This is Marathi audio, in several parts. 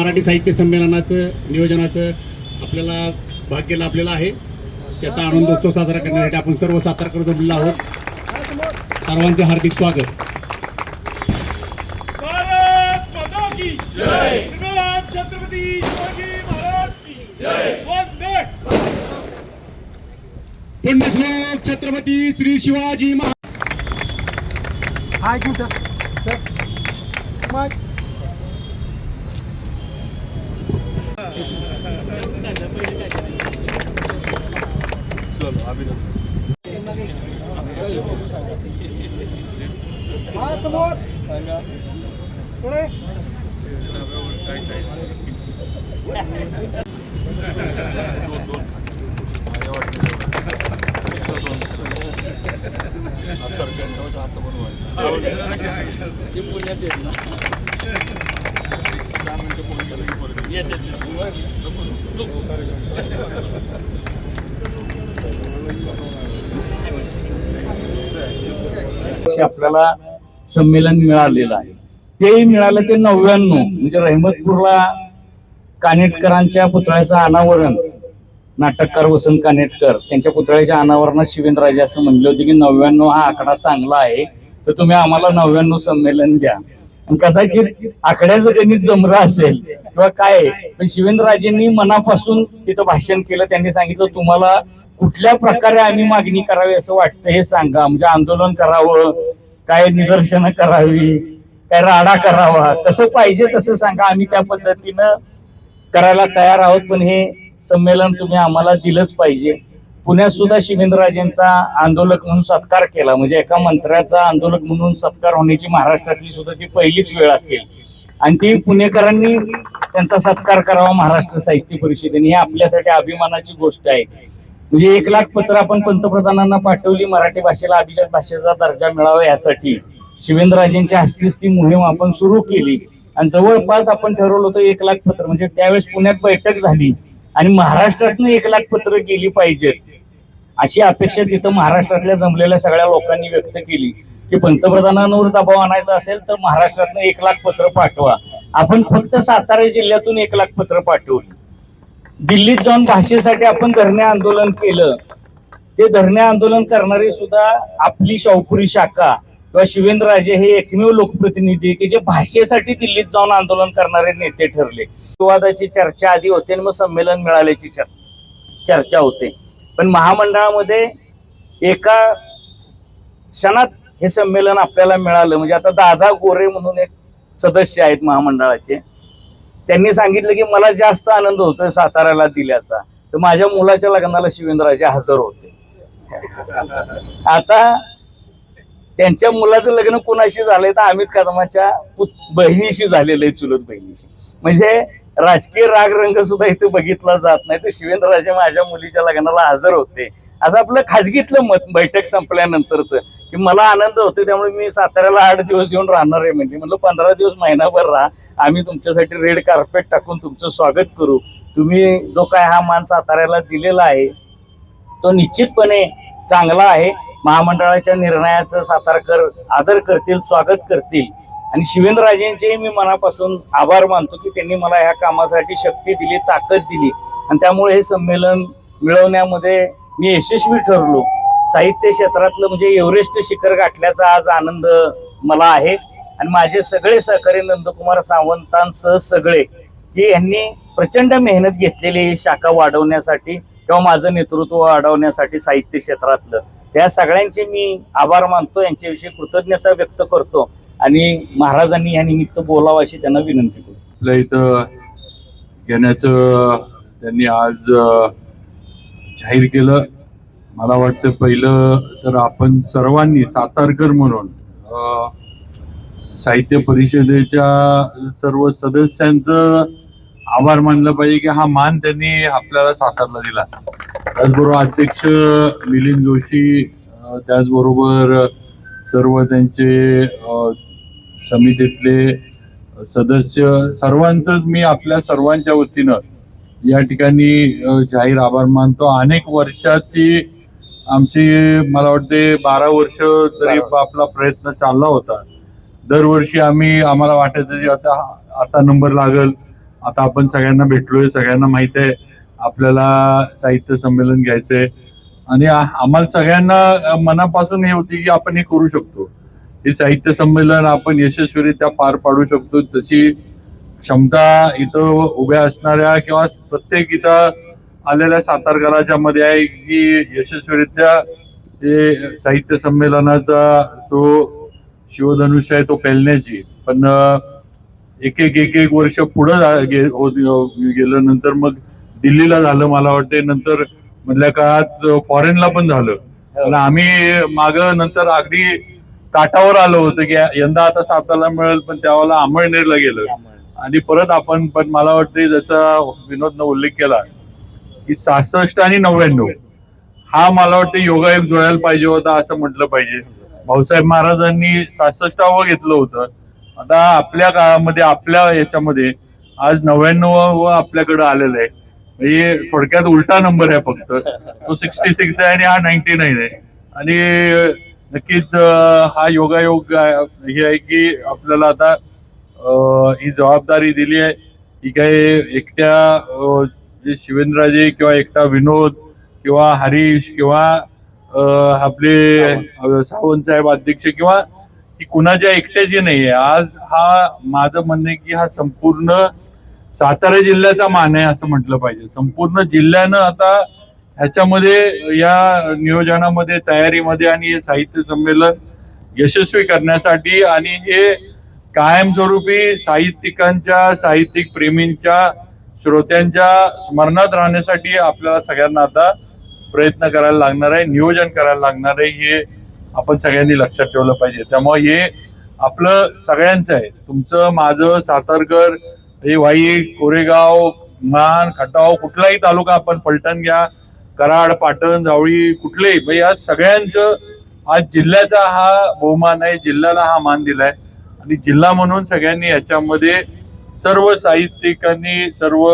मराठी साहित्य संमेलनाचं नियोजनाचं आपल्याला भाग्य लाभलेलं आहे. त्याचा आनंदोत्सव साजरा करण्यासाठी आपण सर्व सातारकर जमलेलो आहोत. सर्वांचे हार्दिक स्वागत. भारत माता की जय. धन्यवाद छत्रपती शिवाजी महाराज की जय. वंदे. पुण्यश्लोक छत्रपती श्री शिवाजी महाराज हा एक मिनिट सर ना हा समोर पुढे वर्षी आपल्याला संमेलन मिळालेलं आहे. ते मिळालं ते नव्याण्णव म्हणजे रहमतपूरला कानेटकरांच्या पुतळ्याचं अनावरण. नाटककार वसंत कानेटकर त्यांच्या पुतळ्याच्या अनावरणात शिवेंद्रराजे असं म्हणले होते की नव्याण्णव हा आकडा चांगला आहे तर तुम्ही आम्हाला नव्याण्णव संमेलन द्या. कदाचित आकड्याचं गणित जमलं असेल किंवा काय पण शिवेंद्रराजेंनी मनापासून तिथं भाषण केलं त्यांनी सांगितलं तुम्हाला कुठल्या प्रकारे आम्ही मागणी करावी असं वाटतं हे सांगा. म्हणजे आंदोलन करावं काय निदर्शनं करावी काय राडा करावा. तसं पाहिजे तसं सांगा. आम्ही त्या पद्धतीनं करायला तयार आहोत पण हे संमेलन तुम्ही आम्हाला दिलंच पाहिजे. पुण्यात सुद्धा शिवेंद्रराजेंचा आंदोलक म्हणून सत्कार केला. म्हणजे एका मंत्र्याचा आंदोलक म्हणून सत्कार होण्याची महाराष्ट्रातली सुद्धा ती पहिलीच वेळ असेल. आणि ती पुणेकरांनी त्यांचा सत्कार करावा महाराष्ट्र साहित्य परिषदेने. ही आपल्यासाठी अभिमानाची गोष्ट आहे. म्हणजे एक लाख पत्र आपण पंतप्रधानांना पाठवली मराठी भाषेला अभिजात भाषेचा दर्जा मिळावा यासाठी. शिवेंद्रराजेंच्या हस्तीच ती मोहीम आपण सुरू केली. आणि जवळपास आपण ठरवलं होतं एक लाख पत्र. म्हणजे त्यावेळेस पुण्यात बैठक झाली. आणि महाराष्ट्रातनं एक लाख पत्र गेली पाहिजेत. अशी अपेक्षा तिथं महाराष्ट्रातल्या जमलेल्या सगळ्या लोकांनी व्यक्त केली की पंतप्रधानांवर दबाव आणायचा असेल तर महाराष्ट्रातनं एक लाख पत्र पाठवा. आपण फक्त सातारा जिल्ह्यातून एक लाख पत्र पाठवली दिल्लीत जाऊन भाषेसाठी आपण धरणे आंदोलन केलं. ते धरणे आंदोलन करणारी सुद्धा आपली शाहपुरी शाखा किंवा शिवेंद्रराजे हे एकमेव लोकप्रतिनिधी की जे भाषेसाठी दिल्लीत जाऊन आंदोलन करणारे नेते ठरले. विवादाची चर्चा आधी होते आणि मग संमेलन मिळाल्याची चर्चा होते. पण महामंडळामध्ये एका क्षणात हे संमेलन आपल्याला मिळालं. म्हणजे आता दादा गोरे म्हणून एक सदस्य आहेत महामंडळाचे. त्यांनी सांगितलं की मला जास्त आनंद होतोय साताऱ्याला दिल्याचा. तर माझ्या मुलाच्या लग्नाला शिवेंद्राचे हजर होते. आता त्यांच्या मुलाचं लग्न कोणाशी झालंय तर अमित कदमाच्या बहिणीशी झालेलं आहे चुलत बहिणीशी. म्हणजे राजकीय रागरंग सुद्धा इथे बघितला जात नाही. तर शिवेंद्रराजे माझ्या मुलीच्या लग्नाला हजर होते. असं आपलं खाजगीतलं मत बैठक संपल्यानंतरच की मला आनंद होतो त्यामुळे मी साताऱ्याला आठ दिवस येऊन राहणार आहे म्हणजे म्हणलं पंधरा दिवस महिनाभर राहा. आम्ही तुमच्यासाठी रेड कार्पेट टाकून तुमचं स्वागत करू. तुम्ही जो काय हा मान साताऱ्याला दिलेला आहे तो निश्चितपणे चांगला आहे. महामंडळाच्या निर्णयाचं सातारकर आदर करतील स्वागत करतील. आणि शिवेंद्रराजेंचेही मी मनापासून आभार मानतो की त्यांनी मला ह्या कामासाठी शक्ती दिली ताकद दिली. आणि त्यामुळे हे संमेलन मिळवण्यामध्ये मी यशस्वी ठरलो. साहित्य क्षेत्रातलं म्हणजे एव्हरेस्ट शिखर गाठल्याचा आज आनंद मला आहे. आणि माझे सगळे सहकारी नंदकुमार सावंतांसह सगळे की यांनी प्रचंड मेहनत घेतलेली ही शाखा वाढवण्यासाठी किंवा माझं नेतृत्व वाढवण्यासाठी साहित्य क्षेत्रातलं. त्या सगळ्यांचे मी आभार मानतो. यांच्याविषयी कृतज्ञता व्यक्त करतो. आणि महाराजांनी या निमित्त बोलावं अशी त्यांना विनंती करतो आपल्या इथं घेण्याचं त्यांनी आज जाहीर केलं. मला वाटतं पहिलं तर आपण सर्वांनी सातारकर म्हणून साहित्य परिषदेच्या सर्व सदस्यांचं आभार मानलं पाहिजे की हा मान त्यांनी आपल्याला सातारला दिला. त्याचबरोबर अध्यक्ष मिलिंद जोशी त्याचबरोबर सर्व त्यांचे समितीतले सदस्य सर्वांचंच मी आपल्या सर्वांच्या वतीनं या ठिकाणी जाहीर आभार मानतो. अनेक वर्षाची आमची मला वाटते बारा वर्ष तरी आपला प्रयत्न चालला होता. दरवर्षी आम्ही आम्हाला वाटायचं की आता आता नंबर लागल. आता आपण सगळ्यांना भेटलोय सगळ्यांना माहीत आहे. आपल्याला साहित्य संमेलन घ्यायचंय. आणि आम्हाला सगळ्यांना मनापासून हे होती की आपण हे करू शकतो. हे साहित्य संमेलन आपण यशस्वीरित्या पार पाडू शकतो. तशी क्षमता इथं उभ्या असणाऱ्या किंवा प्रत्येक इथं आलेल्या सातारकराच्या मध्ये आहे की यशस्वीरित्या हे साहित्य संमेलनाचा जो शिवधनुष्य आहे तो पेलण्याची. पण एक एक एक एक वर्ष पुढं हो, हो, गेल्यानंतर गेलं नंतर मग दिल्लीला झालं मला वाटते नंतर मधल्या काळात फॉरेनला पण झालं. आणि आम्ही माग नंतर अगदी काठावर आलो होतं की यंदा आता सातारला मिळेल पण त्यावेळेला अमळनेरला गेलं. आणि परत आपण पण मला वाटते ज्याचा विनोदनं उल्लेख केला की सहासष्ट आणि नव्याण्णव हा मला वाटतं योगायोग जुळायला पाहिजे होता असं म्हटलं पाहिजे. भाऊसाहेब महाराजांनी सहासष्टावं घेतलं होतं. आता आपल्या काळामध्ये आपल्या याच्यामध्ये आज नव्याण्णव आपल्याकडे आलेलं आहे. म्हणजे थोडक्यात उलटा नंबर आहे फक्त. तो सिक्स्टी सिक्स आहे आणि हा नाईन्टी नाईन आहे. आणि नक्कीच हा योगायोग हे आहे की आपल्याला आता ही जबाबदारी दिली आहे की काही एकट्या अं, किंवा एकटा विनोद किंवा हरीश किंवा आपले सावंत साहेब अध्यक्ष किंवा ही कुणाच्या एकट्याची नाही आहे आज हा माझं म्हणणं आहे की हा संपूर्ण सातारा जिल्ह्याचा मान आहे असं म्हटलं पाहिजे. संपूर्ण जिल्ह्यानं आता ह्याच्यामध्ये या नियोजनामध्ये तयारीमध्ये आणि हे साहित्य संमेलन यशस्वी करण्यासाठी आणि हे कायमस्वरूपी साहित्यिकांच्या साहित्यिक प्रेमींच्या श्रोत्यांच्या स्मरणात राहण्यासाठी आपल्याला सगळ्यांना आता प्रयत्न करायला लागणार आहे नियोजन करायला लागणार आहे हे आपण सगळ्यांनी लक्षात ठेवलं पाहिजे. त्यामुळे हे आपलं सगळ्यांचं आहे. तुमचं माझं सातारकर हे वाई कोरेगाव मान खटाव कुठलाही तालुका आपण पलटण घ्या कराड पाटण जावळी कुठलेही. म्हणजे या सगळ्यांचं आज जिल्ह्याचा हा बहुमान आहे जिल्ह्याला हा मान दिलाय. आणि जिल्हा म्हणून सगळ्यांनी याच्यामध्ये सर्व साहित्यिकांनी सर्व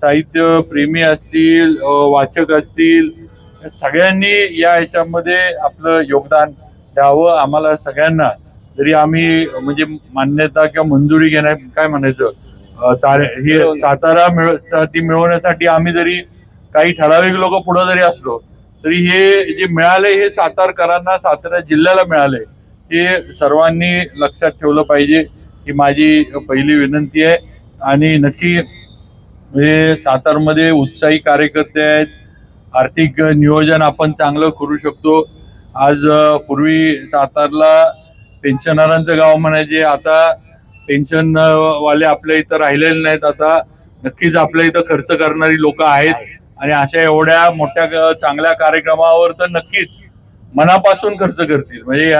साहित्य प्रेमी असतील वाचक असतील सगळ्यांनी या याच्यामध्ये आपलं योगदान द्यावं आम्हाला सगळ्यांना. जरी आम्ही म्हणजे मान्यता किंवा मंजुरी घेण्या काय म्हणायचं? हे सातारा मिळसाठी मिळवण्यासाठी आम्ही जरी काही ठराविक लोक पुढे जरी असलो तरी हे जे मिळाले हे सातारकरांना सातारा जिल्ह्याला मिळाले हे सर्वांनी लक्षात ठेवलं पाहिजे. ही माझी पहिली विनंती आहे. आणि नक्की हे सातारमध्ये उत्साही कार्यकर्ते आहेत. आर्थिक नियोजन आपण चांगलं करू शकतो. आज पूर्वी सातारला पेन्शनरांचं गाव म्हणायचे. आता पेन्शन वाले आपल्या इथं राहिलेले नाहीत आता. नक्कीच आपल्या इथं खर्च करणारी लोक आहेत. आणि अशा एवढ्या मोठ्या चांगल्या कार्यक्रमावर तर नक्कीच मनापासून खर्च करतील. म्हणजे